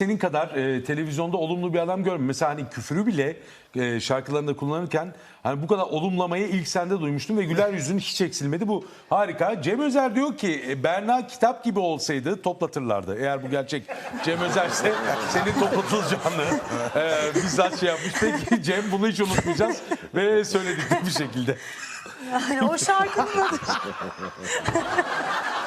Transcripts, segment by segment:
senin kadar e, televizyonda olumlu bir adam görmedim. Mesela hani küfürü bile e, şarkılarında kullanırken hani bu kadar olumlamayı ilk sende duymuştum ve güler yüzün hiç eksilmedi. Bu harika. Cem Özer diyor ki e, Berna kitap gibi olsaydı toplatırlardı. Eğer bu gerçek Cem Özerse senin toplatılacağını e, bizzat şey yapmış. Peki Cem bunu hiç unutmayacağız ve söyledik bir şekilde. Yani o şarkının adı.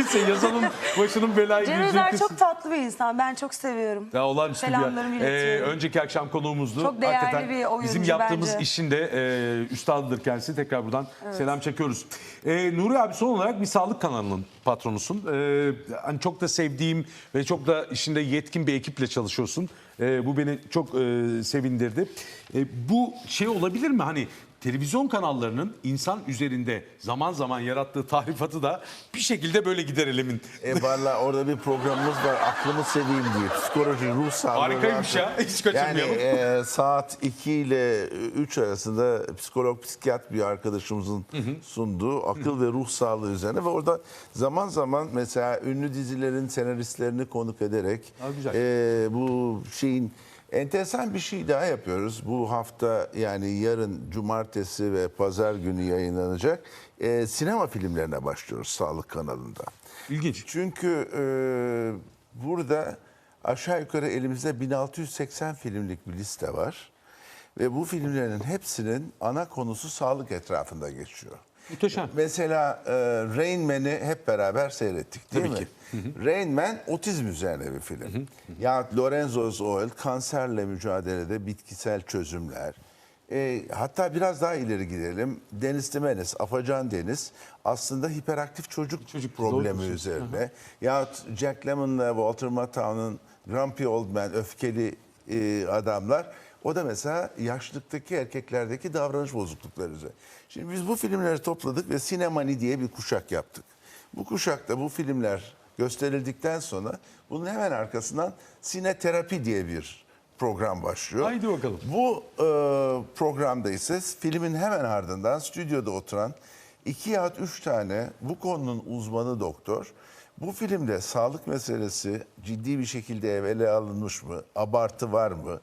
Neyse yazanın başının belaya Cem. Özer çok tatlı bir insan. Ben çok seviyorum. Ya olağanüstü bir Selamlarımı yer. iletiyorum. önceki akşam konuğumuzdu. Çok değerli Hakikaten bir oyuncu Bizim yaptığımız bence. işin de e, üstadıdır kendisi. Tekrar buradan selam çekiyoruz. E, Nuri abi son olarak bir sağlık kanalının patronusun. E, hani çok da sevdiğim ve çok da işinde yetkin bir ekiple çalışıyorsun. E, bu beni çok e, sevindirdi. E, bu şey olabilir mi? Hani televizyon kanallarının insan üzerinde zaman zaman yarattığı tahrifatı da bir şekilde böyle giderelim. E valla orada bir programımız var. Aklımı seveyim diye. Psikoloji, ruh sağlığı. Harikaymış ya, hiç Yani e, saat 2 ile 3 arasında psikolog, psikiyat bir arkadaşımızın sunduğu akıl ve ruh sağlığı üzerine ve orada zaman zaman mesela ünlü dizilerin senaristlerini konuk ederek Ha, güzel. e, bu şeyin enteresan bir şey daha yapıyoruz. Bu hafta yani yarın cumartesi ve pazar günü yayınlanacak e, sinema filmlerine başlıyoruz Sağlık kanalında. İlginç. Çünkü e, burada aşağı yukarı elimizde 1680 filmlik bir liste var. Ve bu filmlerin hepsinin ana konusu sağlık etrafında geçiyor. Muhteşem. Mesela e, Rain Man'i hep beraber seyrettik değil Tabii mi? ki. Rain Man otizm üzerine bir film. Ya Lorenzo's Oil kanserle mücadelede bitkisel çözümler. E, hatta biraz daha ileri gidelim. Deniz Timenes, Afacan Deniz aslında hiperaktif çocuk, Çocuk, problemi doğru üzerine. Yahut Jack Lemmon'la Walter Matthau'nun Grumpy Old Man, öfkeli e, adamlar. O da mesela yaşlıktaki erkeklerdeki davranış bozuklukları üzerine. Şimdi biz bu filmleri topladık ve Sinemani diye bir kuşak yaptık. Bu kuşakta bu filmler gösterildikten sonra bunun hemen arkasından Sineterapi diye bir program başlıyor. Haydi bakalım. Bu e, programda ise filmin hemen ardından stüdyoda oturan iki ya üç tane bu konunun uzmanı doktor bu filmde sağlık meselesi ciddi bir şekilde ele alınmış mı? Abartı var mı?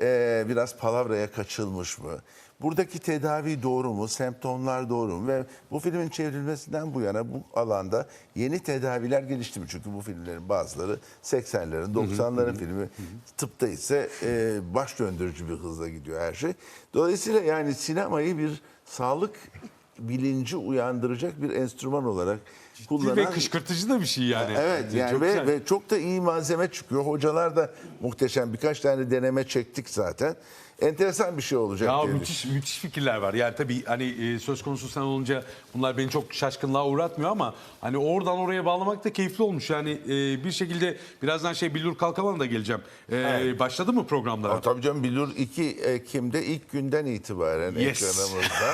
E, biraz palavraya kaçılmış mı? Buradaki tedavi doğru mu? Semptomlar doğru mu? Ve bu filmin çevrilmesinden bu yana bu alanda yeni tedaviler gelişti mi? Çünkü bu filmlerin bazıları 80'lerin, 90'ların filmi. Tıpta ise e, baş döndürücü bir hızla gidiyor her şey. Dolayısıyla yani sinemayı bir sağlık bilinci uyandıracak bir enstrüman olarak kullanan... Ve kışkırtıcı da bir şey yani. Evet yani Çok ve, güzel. ve çok da iyi malzeme çıkıyor. Hocalar da muhteşem birkaç tane deneme çektik zaten. Enteresan bir şey olacak Ya diye müthiş müthiş fikirler var. Yani tabii hani e, söz konusu sen olunca bunlar beni çok şaşkınlığa uğratmıyor ama hani oradan oraya bağlamak da keyifli olmuş. Yani e, bir şekilde birazdan şey Billur Kalkavan'a da geleceğim. E, Başladı mı programlara? Aa, Tabii canım Bilur 2 Ekim'de ilk günden itibaren Yes. ekranımızda.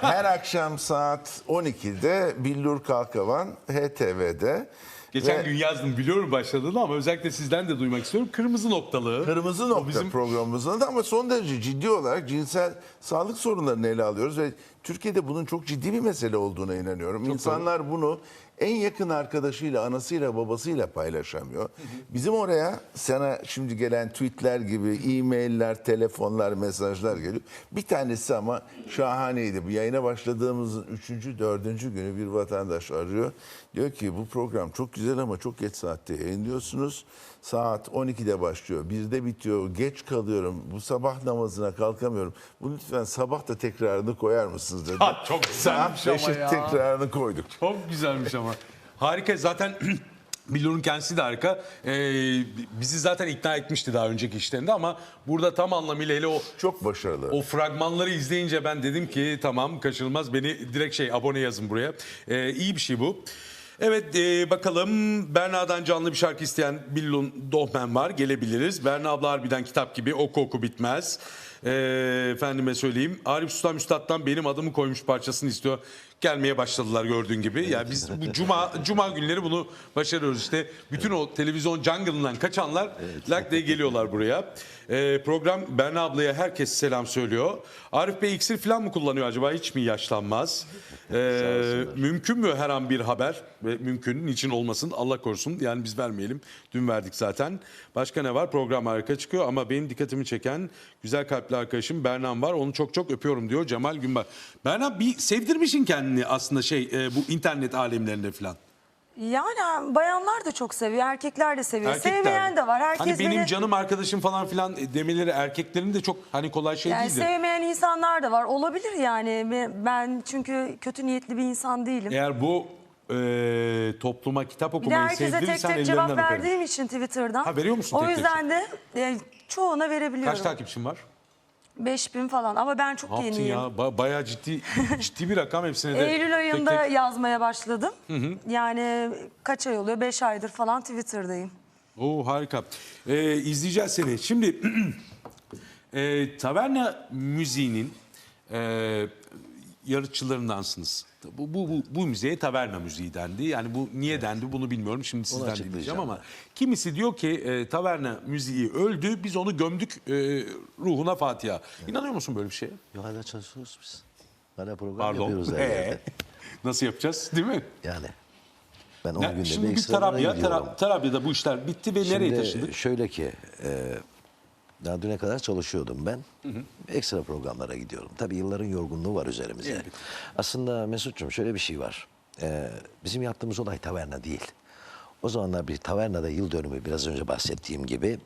Her akşam saat 12'de Billur Kalkavan HTV'de. Geçen Ve gün yazdım biliyorum başladığını ama özellikle sizden de duymak istiyorum. Kırmızı noktalı. Kırmızı nokta bizim- programımızda da ama son derece ciddi olarak cinsel sağlık sorunlarını ele alıyoruz ve Türkiye'de bunun çok ciddi bir mesele olduğuna inanıyorum. İnsanlar bunu en yakın arkadaşıyla, anasıyla, babasıyla paylaşamıyor. Bizim oraya sana şimdi gelen tweetler gibi e-mailler, telefonlar, mesajlar geliyor. Bir tanesi ama şahaneydi. Bu yayına başladığımızın üçüncü, dördüncü günü bir vatandaş arıyor. Diyor ki bu program çok güzel ama çok geç saatte yayınlıyorsunuz. Saat 12'de başlıyor. 1'de bitiyor. Geç kalıyorum. Bu sabah namazına kalkamıyorum. Bu lütfen sabah da tekrarını koyar mısınız dedi. Ha, çok güzelmiş Saat ama 5'e ya. tekrarını koyduk. Çok güzelmiş ama. Harika. Zaten Billur'un kendisi de harika. Ee, bizi zaten ikna etmişti daha önceki işlerinde ama burada tam anlamıyla hele o Çok başarılı. o fragmanları izleyince ben dedim ki tamam kaçınılmaz beni direkt şey abone yazın buraya. Ee, iyi bir şey bu. Evet e, bakalım Berna'dan canlı bir şarkı isteyen Billun Dohmen var gelebiliriz. Berna abla harbiden kitap gibi oku oku bitmez. Ee, efendime söyleyeyim. Arif Sultan Üstad'dan benim adımı koymuş parçasını istiyor. Gelmeye başladılar gördüğün gibi. Yani biz bu cuma cuma günleri bunu başarıyoruz işte. Bütün o televizyon jungle'ından kaçanlar lak diye geliyorlar buraya. Ee, program Berna ablaya herkes selam söylüyor. Arif Bey iksir falan mı kullanıyor acaba? Hiç mi yaşlanmaz? Ee, mümkün mü her an bir haber? Ve mümkün. Niçin olmasın? Allah korusun. Yani biz vermeyelim. Dün verdik zaten. Başka ne var? Program harika çıkıyor ama benim dikkatimi çeken güzel kalpli arkadaşım Bernan var. Onu çok çok öpüyorum diyor Cemal Günbay. Bernan bir sevdirmişsin kendini aslında şey e, bu internet alemlerinde falan. Yani bayanlar da çok seviyor, erkekler de seviyor. Erkekler Sevmeyen de var. Herkes Hani benim beni- canım arkadaşım falan filan demeleri erkeklerin de çok hani kolay şey yani değildir. sevmeyen insanlar da var. Olabilir yani. Ben- çünkü kötü niyetli bir insan değilim. Eğer bu e, topluma kitap okumayı herkese tek sevdirirsen tek cevap öperim. verdiğim için Twitter'dan. Ha, veriyor musun O tek tek? yüzden de e, çoğuna verebiliyorum. Kaç takipçin var? 5000 falan ama ben çok Ne yaptın yeniyim. ya? Ba- bayağı ciddi ciddi bir rakam hepsine de. Eylül tek ayında tek- yazmaya başladım. Yani kaç ay oluyor? 5 aydır falan Twitter'dayım. Oo harika. Ee, izleyeceğiz seni. Şimdi e, taverna müziğinin e, yarışçılarındansınız. Bu, bu, bu, bu müziğe taverna müziği dendi. Yani bu niye dendi bunu bilmiyorum. Şimdi sizden dinleyeceğim ama kimisi diyor ki e, taverna müziği öldü. Biz onu gömdük e, ruhuna Fatiha. İnanıyor musun böyle bir şeye? Yo, hala çalışıyoruz biz. Hala program Pardon. yapıyoruz Ee. Nasıl yapacağız değil mi? Yani. Ben 10 Ya, günde şimdi bir Tarabya, gidiyorum. Tara- Tarabya'da bu işler bitti ve nereye Şimdi taşıdık? şöyle ki, e, daha düne kadar çalışıyordum ben. Ekstra programlara gidiyorum. Tabii yılların yorgunluğu var üzerimizde. Aslında Mesut'cum şöyle bir şey var. E, bizim yaptığımız olay taverna değil. O zamanlar bir tavernada yıl dönümü biraz önce bahsettiğim gibi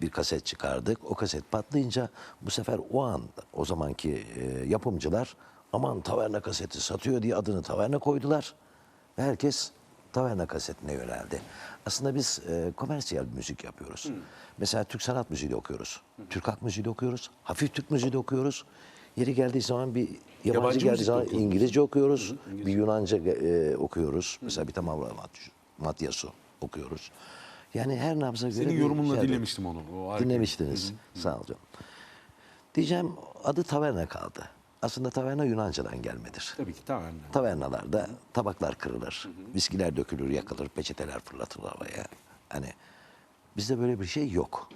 bir kaset çıkardık. O kaset patlayınca bu sefer o an o zamanki e, yapımcılar aman taverna kaseti satıyor diye adını taverna koydular. Ve herkes taverna kasetine yöneldi. Aslında biz e, komersiyel müzik yapıyoruz. Mesela Türk sanat müziği de okuyoruz. Türk halk müziği de okuyoruz. Hafif Türk müziği de okuyoruz. Yeri geldiği zaman bir yabancı, Yabancı geldiği zaman okuyoruz. İngilizce okuyoruz. Bir Yunanca e, okuyoruz. Mesela bir tamam Matyasu okuyoruz. Yani her nabza göre Senin yorumunla dinlemiştim onu. O harika. Dinlemiştiniz. Sağ ol canım. Diyeceğim adı taverna kaldı. Aslında taverna Yunanca'dan gelmedir. Tabii ki taverna. Tavernalarda tabaklar kırılır, viskiler dökülür, yakılır, peçeteler fırlatılır havaya. Hani bizde böyle bir şey yok.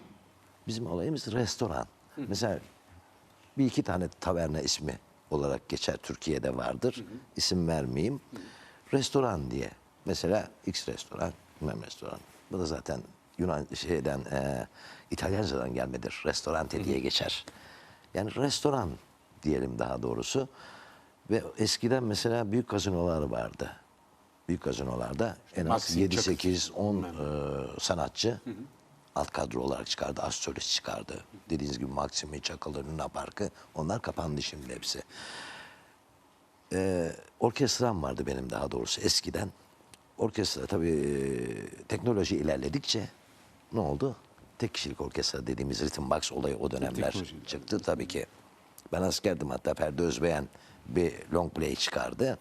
Bizim olayımız restoran. Mesela bir iki tane taverna ismi olarak geçer Türkiye'de vardır. İsim vermeyeyim. Restoran diye. Mesela X restoran, bilmem restoran. Bu da zaten Yunan şeyden e, İtalyancadan gelmedir. Restorante diye geçer. Yani restoran diyelim daha doğrusu. Ve eskiden mesela büyük gazinolar vardı. Büyük gazinolarda en az Maxim, 7, Çakır. 8, 10 e, sanatçı alt kadro olarak çıkardı. Astrolist çıkardı. Dediğiniz gibi Maxim'i, Çakıl'ı, Luna Park'ı onlar kapandı şimdi hepsi. Ee, orkestram vardı benim daha doğrusu eskiden. Orkestra tabii e, teknoloji ilerledikçe ne oldu? Tek kişilik orkestra dediğimiz Rhythm Box olayı o dönemler çıktı tabii ki. Ben askerdim hatta Ferdi Özbeğen bir long play çıkardı.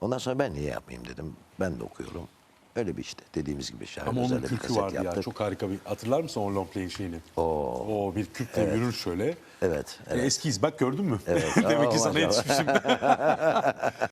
Ondan sonra ben niye yapmayayım dedim. Ben de okuyorum. Öyle bir işte dediğimiz gibi şarkı Ama onun kürkü vardı ya. yaptık. Çok harika bir. Hatırlar mısın o long play'in şeyini? Oo. O bir kürkle yürür şöyle. Evet, E, evet. Eskiyiz bak gördün mü? Evet. Demek ki sana yetişmişim.